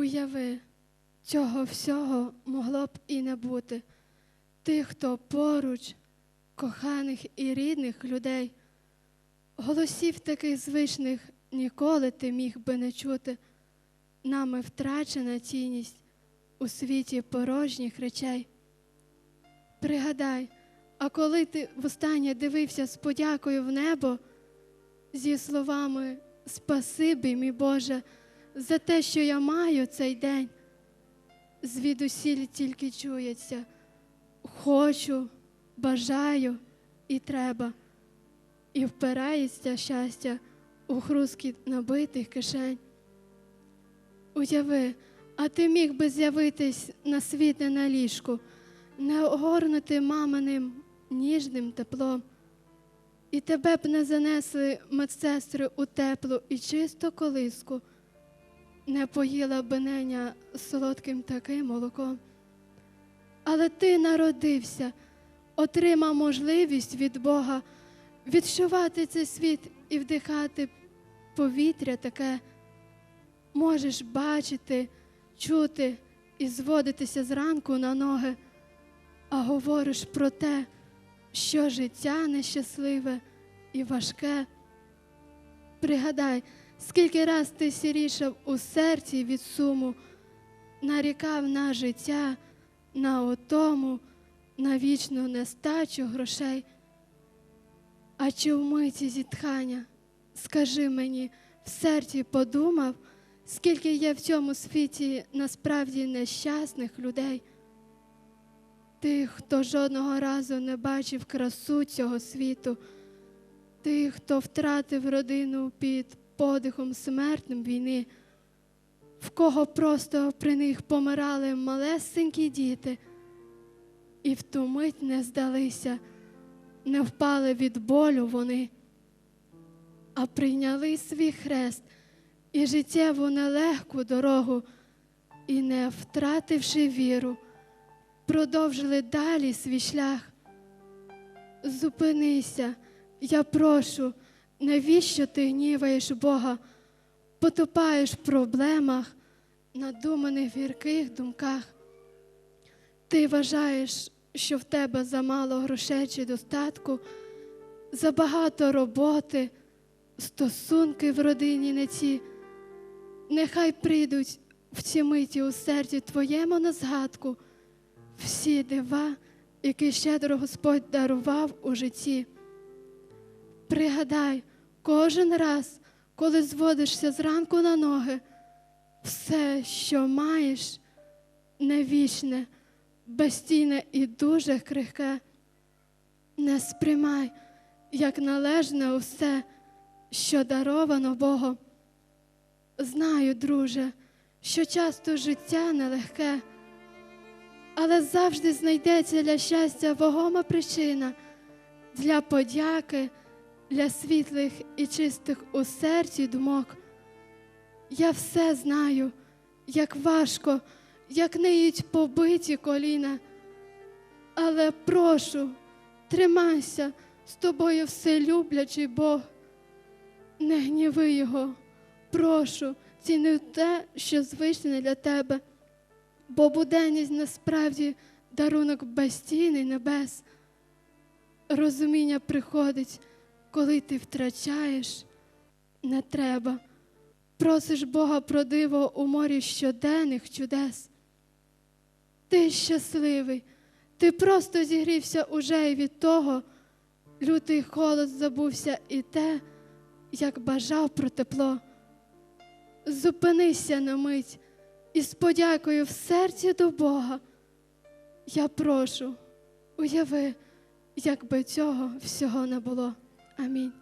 Уяви, цього всього могло б і не бути. Тих, хто поруч, коханих і рідних людей, голосів таких звичних ніколи ти міг би не чути. Нами втрачена цінність у світі порожніх речей. Пригадай, а коли ти востаннє дивився з подякою в небо, зі словами Спасибі, мій Боже, за те, що я маю цей день, звідусіль тільки чується. Хочу, бажаю і треба, і впирається щастя у хрускіт набитих кишень. Уяви, а ти міг би з'явитись на світ не на ліжку, не огорнути маминим ніжним теплом, і тебе б не занесли медсестри у теплу і чисту колиску, не поїла б солодким таким молоком. Але ти народився, отримав можливість від Бога відчувати цей світ і вдихати повітря таке. Можеш бачити, чути і зводитися зранку на ноги, а говориш про те, що життя нещасливе і важке. Пригадай, скільки раз ти сірішав у серці від суму, нарікав на життя, на отому, на вічну нестачу грошей. А чи в миті зітхання, скажи мені, в серці подумав, скільки є в цьому світі насправді нещасних людей, тих, хто жодного разу не бачив красу цього світу, тих, хто втратив родину під подихом смертним війни, в кого просто при них помирали малесенькі діти, і в ту мить не здалися, не впали від болю вони, а прийняли свій хрест і життєву нелегку дорогу, і, не втративши віру, продовжили далі свій шлях. Зупинися, я прошу, навіщо ти гніваєш Бога, потопаєш в проблемах, надуманих гірких думках. Ти вважаєш, що в тебе замало грошей чи достатку, забагато роботи, стосунки в родині не ті. Нехай прийдуть в ці миті у серці твоєму на згадку всі дива, які щедро Господь дарував у житті. Пригадай кожен раз, коли зводишся зранку на ноги, все, що маєш, не вічне, безстійне і дуже крихке. Не сприймай, як належне усе, що даровано Богом. Знаю, друже, що часто життя нелегке, але завжди знайдеться для щастя вагома причина для подяки, для світлих і чистих у серці думок. Я все знаю, як важко, як ниють побиті коліна, але прошу, тримайся з тобою вселюблячий Бог, не гніви його. Прошу, ціни те, що звичне для тебе, бо буденність насправді дарунок безцінний небес. Розуміння приходить, коли ти втрачаєш, не треба. Просиш Бога про диво у морі щоденних чудес. Ти щасливий, ти просто зігрівся уже і від того, лютий холод забувся і те, як бажав про тепло. Зупинися на мить і з подякою в серці до Бога. Я прошу, уяви, якби цього всього не було. Amin.